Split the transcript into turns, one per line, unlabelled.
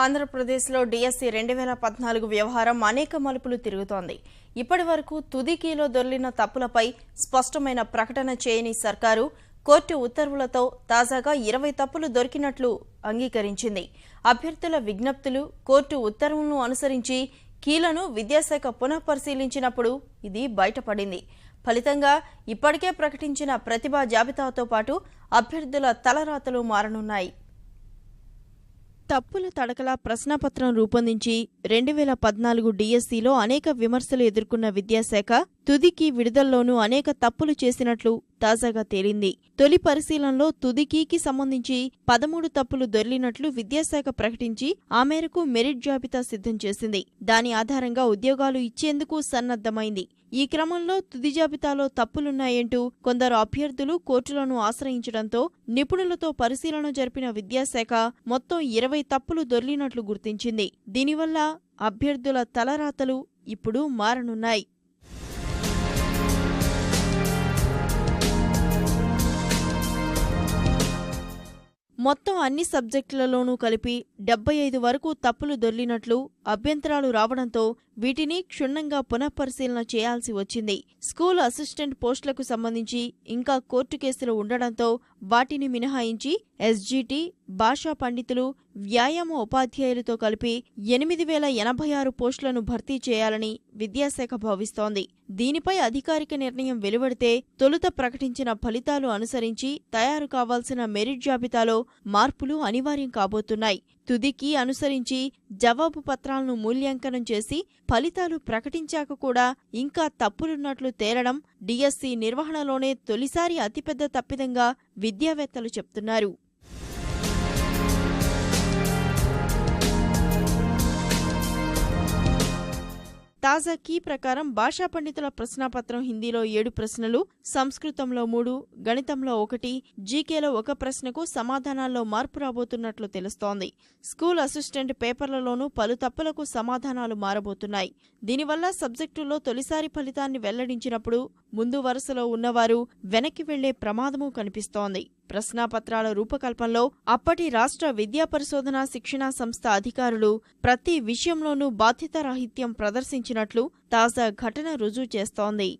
ఆంధ్రప్రదేశ్లో డిఎస్సి రెండు వేల పద్నాలుగు వ్యవహారం అనేక మలుపులు తిరుగుతోంది. ఇప్పటి వరకు తుదికీలో దొర్లిన తప్పులపై స్పష్టమైన ప్రకటన చేయని సర్కారు కోర్టు ఉత్తర్వులతో తాజాగా ఇరవై తప్పులు దొరికినట్లు అంగీకరించింది. అభ్యర్థుల విజ్ఞప్తులు కోర్టు ఉత్తర్వులను అనుసరించి కీలను విద్యాశాఖ పునఃపరిశీలించినప్పుడు ఇది బయటపడింది. ఫలితంగా ఇప్పటికే ప్రకటించిన ప్రతిభా జాబితాతో పాటు అభ్యర్థుల తలరాతలు మారనున్నాయి. తప్పుల తడకల ప్రశ్నపత్రం రూపొందించి రెండు వేల పద్నాలుగు డిఎస్సిలో అనేక విమర్శలు ఎదుర్కొన్న విద్యాశాఖ తుదికి విడుదలలోనూ అనేక తప్పులు చేసినట్లు తాజాగా తేలింది. తొలి పరిశీలనలో తుదికీకి సంబంధించి పదమూడు తప్పులు దొర్లినట్లు విద్యాశాఖ ప్రకటించి ఆ మేరకు మెరిట్ జాబితా సిద్ధం చేసింది. దాని ఆధారంగా ఉద్యోగాలు ఇచ్చేందుకు సన్నద్దమైంది ఈ క్రమంలో తుది జాబితాలో తప్పులున్నాయంటూ కొందరు అభ్యర్థులు కోర్టులను ఆశ్రయించడంతో నిపుణులతో పరిశీలన జరిపిన విద్యాశాఖ మొత్తం ఇరవై తప్పులు దొర్లినట్లు గుర్తించింది. దీనివల్ల అభ్యర్థుల తలరాతలు ఇప్పుడు మారనున్నాయి. మొత్తం అన్ని సబ్జెక్టులలోనూ కలిపి డెబ్బై ఐదు వరకు తప్పులు దొర్లినట్లు అభ్యంతరాలు రావడంతో వీటిని క్షుణ్ణంగా పునఃపరిశీలన చేయాల్సి వచ్చింది. స్కూల్ అసిస్టెంట్ పోస్టులకు సంబంధించి ఇంకా కోర్టు కేసులు ఉండడంతో వాటిని మినహాయించి ఎస్జీటీ భాషా పండితులు వ్యాయామ ఉపాధ్యాయులతో కలిపి ఎనిమిది వేల ఎనభై ఆరు పోస్టులను భర్తీ చేయాలని విద్యాశాఖ భావిస్తోంది. దీనిపై అధికారిక నిర్ణయం వెలువడితే తొలుత ప్రకటించిన ఫలితాలు అనుసరించి తయారు కావాల్సిన మెరిట్ జాబితాలో మార్పులు అనివార్యం కాబోతున్నాయి. తుదికి అనుసరించి జవాబు పత్రాలను మూల్యాంకనం చేసి ఫలితాలు ప్రకటించాక కూడా ఇంకా తప్పులున్నట్లు తేలడం డిఎస్సి నిర్వహణలోనే తొలిసారి అతిపెద్ద తప్పిదంగా విద్యావేత్తలు చెప్తున్నారు. తాజా కీ ప్రకారం భాషా పండితుల ప్రశ్నాపత్రం హిందీలో ఏడు ప్రశ్నలు సంస్కృతంలో మూడు గణితంలో ఒకటి జీకేలో ఒక ప్రశ్నకు సమాధానాల్లో మార్పు రాబోతున్నట్లు తెలుస్తోంది. స్కూల్ అసిస్టెంట్ పేపర్లలోనూ పలు తప్పులకు సమాధానాలు మారబోతున్నాయి. దీనివల్ల సబ్జెక్టుల్లో తొలిసారి ఫలితాన్ని వెల్లడించినప్పుడు ముందు వరుసలో ఉన్నవారు వెనక్కి వెళ్ళే ప్రమాదము కనిపిస్తోంది. ప్రశ్నాపత్రాల రూపకల్పనలో అప్పటి రాష్ట్ర విద్యా పరిశోధన శిక్షణా సంస్థ అధికారులు ప్రతి విషయంలోనూ బాధ్యతారాహిత్యం ప్రదర్శించినట్లు తాజా ఘటన రుజువు చేస్తోంది.